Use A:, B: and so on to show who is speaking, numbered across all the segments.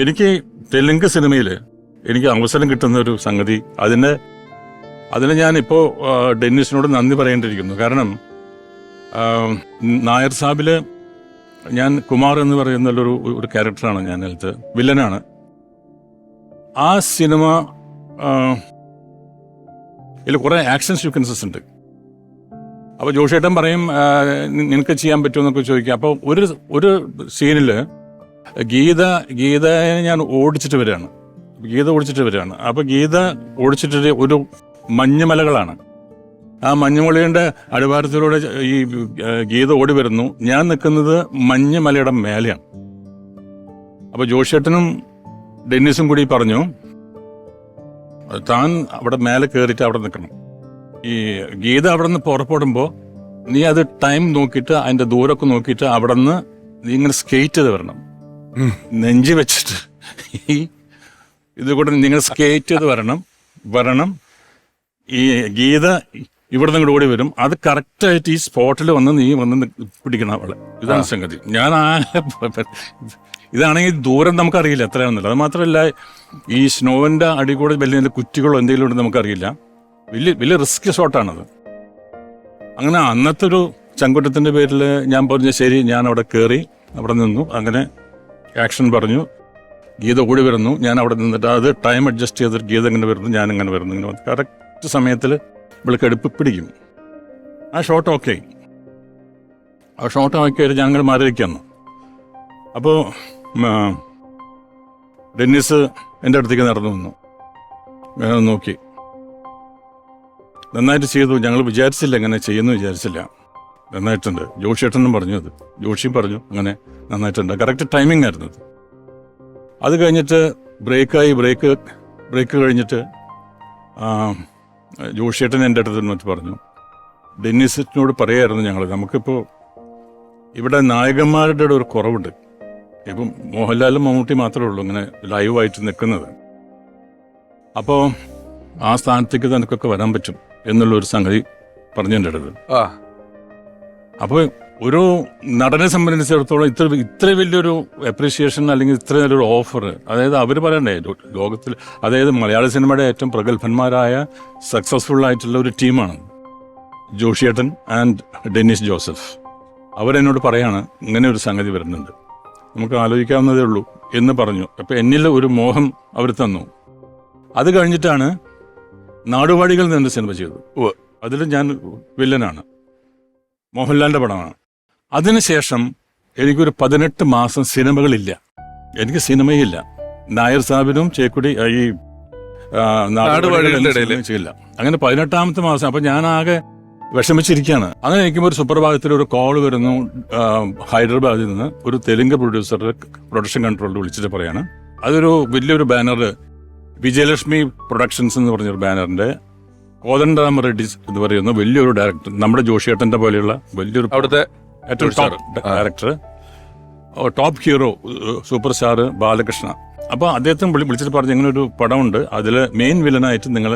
A: എനിക്ക് തെലുങ്ക് സിനിമയിൽ എനിക്ക് അവസരം കിട്ടുന്ന ഒരു സംഗതി അതിന് അതിന് ഞാനിപ്പോൾ ഡെന്നിസിനോട് നന്ദി പറയേണ്ടിയിരിക്കുന്നു. കാരണം നായർ സാബിൽ ഞാൻ കുമാർ എന്ന് പറയുന്ന ഒരു ഒരു ക്യാരക്ടറാണ് ഞാൻ അതിലത്ത് വില്ലനാണ്. ആ സിനിമ ഇതിൽ കുറേ ആക്ഷൻ സീക്വൻസസ് ഉണ്ട്. അപ്പോൾ ജോഷേട്ടൻ പറയും നിനക്ക് ചെയ്യാൻ പറ്റുമെന്നൊക്കെ ചോദിക്കുക അപ്പോൾ ഒരു ഒരു സീനിൽ ഗീത ഗീതയെ ഞാൻ ഓടിച്ചിട്ട് വരികയാണ്. ഗീത ഓടിച്ചിട്ട് വരികയാണ്. അപ്പോൾ ഗീത ഓടിച്ചിട്ട് ഒരു മഞ്ഞുമലകളാണ്. ആ മഞ്ഞുമലയുടെ അടിവാരത്തിലൂടെ ഈ ഗീത ഓടി വരുന്നു. ഞാൻ നിൽക്കുന്നത് മഞ്ഞുമലയുടെ മേലെയാണ്. അപ്പോൾ ജോഷേട്ടനും ഡെന്നിസും കൂടി പറഞ്ഞു താൻ അവിടെ മേലെ കയറിയിട്ട് അവിടെ നിൽക്കണം. ഈ ഗീത അവിടെ നിന്ന് പുറപ്പെടുമ്പോൾ നീ അത് ടൈം നോക്കിയിട്ട് അതിന്റെ ദൂരമൊക്കെ നോക്കിയിട്ട് അവിടെ നിന്ന് നീ ഇങ്ങനെ സ്കേറ്റ് ചെയ്ത് വരണം. നെഞ്ചി വെച്ചിട്ട്. ഈ ഇത് കൂടെ നിങ്ങൾ സ്കേറ്റ് ചെയ്ത് വരണം. വരണം. ഈ ഗീത ഇവിടെ നിന്ന് കൂടി വരും. അത് കറക്റ്റായിട്ട് ഈ സ്പോട്ടിൽ വന്ന് നീ വന്ന് പിടിക്കണം അവളെ. ഇതാണ് സംഗതി. ഞാൻ ഇതാണെങ്കിൽ ദൂരം നമുക്കറിയില്ല എത്രയാണെന്നില്ല അത് മാത്രമല്ല ഈ സ്നോവിന്റെ അടി കൂടെ വലിയ കുറ്റികളോ എന്തെങ്കിലും ഉണ്ടെന്ന് നമുക്കറിയില്ല. വലിയ വലിയ റിസ്ക് ഷോട്ടാണത് അങ്ങനെ അന്നത്തെ ഒരു ചങ്കുറ്റത്തിന്റെ പേരിൽ ഞാൻ പറഞ്ഞ ശരി ഞാൻ അവിടെ കയറി അവിടെ നിന്നു. അങ്ങനെ ആക്ഷൻ പറഞ്ഞു. ഗീത കൂടി വരുന്നു. ഞാൻ അവിടെ നിന്നിട്ട് അത് ടൈം അഡ്ജസ്റ്റ് ചെയ്തിട്ട് ഗീത ഇങ്ങനെ വരുന്നു ഞാൻ ഇങ്ങനെ വരുന്നു. ഇങ്ങനെ കറക്റ്റ് സമയത്തിൽ ഇവൾക്ക് എടുപ്പ് പിടിക്കും. ആ ഷോട്ട് ഓക്കെ ആ ഷോട്ട് ഓക്കെ ആയിട്ട് ഞങ്ങൾ മാറിയിരിക്കുന്നു. അപ്പോൾ ഡെന്നിസ് എന്റെ അടുത്തേക്ക് നടന്നു വന്നു. നോക്കി. നന്നായിട്ട് ചെയ്തു. ഞങ്ങൾ വിചാരിച്ചില്ല ഇങ്ങനെ ചെയ്യുന്നു വിചാരിച്ചില്ല. നന്നായിട്ടുണ്ട്. ജോഷിയേട്ടനും പറഞ്ഞു അത്. ജോഷിയും പറഞ്ഞു അങ്ങനെ നന്നായിട്ടുണ്ട്. കറക്റ്റ് ടൈമിംഗ് ആയിരുന്നു അത്. അത് കഴിഞ്ഞിട്ട് ബ്രേക്കായി ബ്രേക്ക് ബ്രേക്ക് കഴിഞ്ഞിട്ട് ജോഷിയേട്ടൻ എന്റെ അടുത്ത് മറ്റു പറഞ്ഞു ഡെന്നിസിനോട് പറയായിരുന്നു ഞങ്ങൾ നമുക്കിപ്പോൾ ഇവിടെ നായകന്മാരുടെ ഒരു കുറവുണ്ട്. ഇപ്പം മോഹൻലാലും മമ്മൂട്ടി മാത്രമേ ഉള്ളൂ ഇങ്ങനെ ലൈവായിട്ട് നിൽക്കുന്നത്. അപ്പോൾ ആ സ്ഥാനത്തേക്ക് തനിക്കൊക്കെ വരാൻ പറ്റും എന്നുള്ളൊരു സംഗതി പറഞ്ഞു എന്റെ അടുത്ത്.
B: ആ.
A: അപ്പോൾ ഒരു നടനെ സംബന്ധിച്ചിടത്തോളം ഇത്ര ഇത്ര വലിയൊരു അപ്രീഷിയേഷൻ അല്ലെങ്കിൽ ഇത്ര നല്ലൊരു ഓഫർ അതായത് അവർ പറയണ്ടേ ലോകത്തിൽ അതായത് മലയാള സിനിമയുടെ ഏറ്റവും പ്രഗത്ഭന്മാരായ സക്സസ്ഫുൾ ആയിട്ടുള്ള ഒരു ടീമാണ് ജോഷിയേട്ടൻ ആൻഡ് ഡെന്നിസ് ജോസഫ്. അവരെന്നോട് പറയാണ് ഇങ്ങനെ ഒരു സംഗതി വരുന്നുണ്ട്. നമുക്ക് ആലോചിക്കാവുന്നതേ ഉള്ളൂ എന്ന് പറഞ്ഞു. അപ്പോൾ എന്നിൽ ഒരു മോഹം അവർ തന്നു. അത് കഴിഞ്ഞിട്ടാണ് നാടുവാടികൾ നിന്ന് സിനിമ ചെയ്തത്.
B: ഓ
A: അതിൽ ഞാൻ വില്ലനാണ്. മോഹൻലാലിന്റെ പടമാണ്. അതിനുശേഷം എനിക്കൊരു പതിനെട്ട് മാസം സിനിമകളില്ല. എനിക്ക് സിനിമയില്ല. നായർ സാബിനും ചേക്കുടി ഈ ചെയ്യില്ല അങ്ങനെ പതിനെട്ടാമത്തെ മാസം അപ്പൊ ഞാൻ ആകെ വിഷമിച്ചിരിക്കുകയാണ്. അങ്ങനെ എനിക്കും ഒരു സുപ്രഭാതത്തിൽ ഒരു കോൾ വരുന്നു ഹൈദരാബാദിൽ നിന്ന് ഒരു തെലുങ്ക് പ്രൊഡ്യൂസറുടെ പ്രൊഡക്ഷൻ കൺട്രോളിൽ വിളിച്ചിട്ട് പറയാണ്. അതൊരു വലിയൊരു ബാനർ വിജയലക്ഷ്മി പ്രൊഡക്ഷൻസ് എന്ന് പറഞ്ഞൊരു ബാനറിന്റെ കോദണ്ഡരാമ റെഡ്ഡിസ് എന്ന് പറയുന്ന വലിയൊരു ഡയറക്ടർ നമ്മുടെ ജോഷിയേട്ടന്റെ പോലെയുള്ള വലിയൊരു
B: അവിടുത്തെ
A: ഏറ്റവും top director top hero super star Balakrishna. അപ്പോൾ അദ്ദേഹത്തെ വിളി വിളിച്ചിട്ട് പറഞ്ഞു ഇങ്ങനെ ഒരു പടമുണ്ട് അതിൽ മെയിൻ വില്ലനായിട്ട് നിങ്ങൾ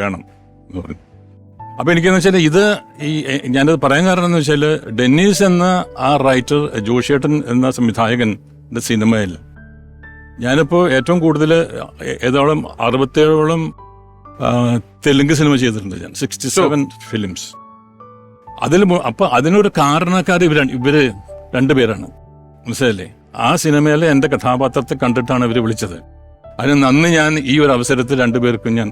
A: വേണം എന്ന് പറഞ്ഞു. അപ്പോൾ എനിക്കെന്ന് വെച്ചാൽ ഇത് ഈ ഞാനത് പറയാൻ കാരണം എന്ന് വെച്ചാൽ ഡെന്നീസ് എന്ന ആ റൈറ്റർ ജോഷിയേട്ടൻ എന്ന സംവിധായകന്റെ സിനിമയിൽ ഞാനിപ്പോൾ ഏറ്റവും കൂടുതൽ ഏതോളം അറുപത്തേഴോളം തെലുങ്ക് സിനിമ ചെയ്തിട്ടുണ്ട് ഞാൻ. സിക്സ്റ്റി സെവൻ ഫിലിംസ് അതിൽ അപ്പൊ അതിനൊരു കാരണക്കാർ ഇവരാണ് ഇവർ രണ്ടുപേരാണ് മനസ്സിലല്ലേ ആ സിനിമയിലെ എന്റെ കഥാപാത്രത്തെ കണ്ടിട്ടാണ് ഇവർ വിളിച്ചത്. അതിന് നന്ദി ഞാൻ ഈ ഒരു അവസരത്തിൽ രണ്ടുപേർക്കും ഞാൻ